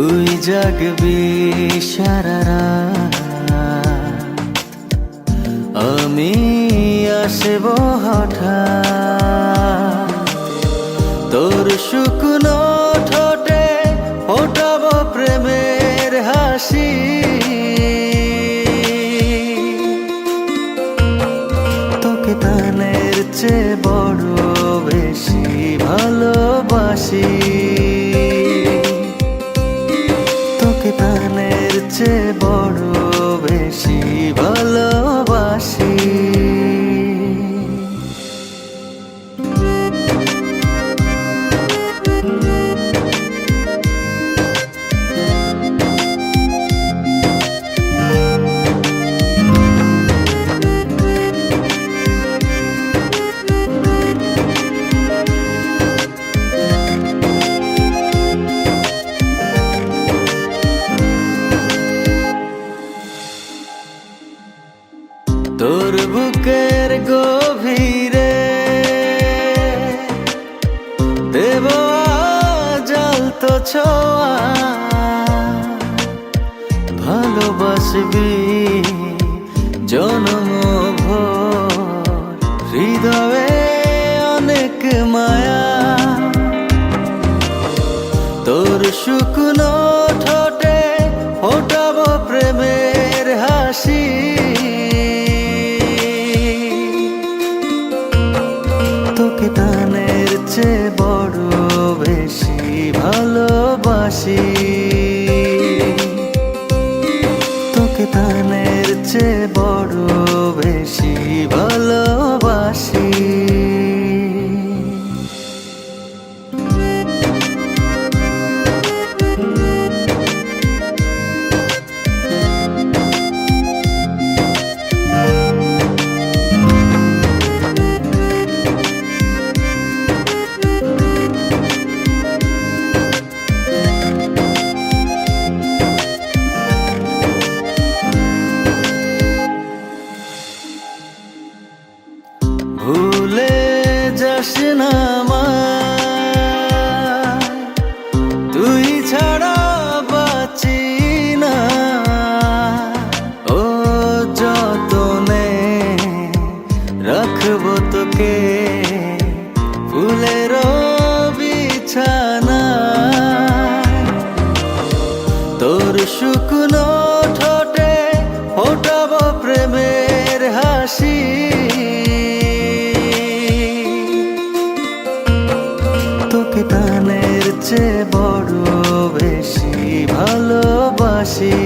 তুই জাগবি আমি আসব হঠাৎ। তোর শুকনো ঠোঁটে ফোটাব প্রেমের হাসি। তোকে তানের চেয়ে বড় বেশি ভালোবাসি। তোর বুকের গভীরে দেব জল তো ছোঁয়া। ভালোবাসবি জনম ভোর। হৃদয়ে অনেক মায়া। তোর শুকনো ঠোঁটে ভালোবাসি তোকে ফুলের বিছানা। তোর শুকনো ঠোঁটে ফোটাবো প্রেমের হাসি। তোকে তানের চেয়ে বড় বেশি ভালোবাসি।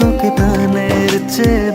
তোকে তানের চেয়ে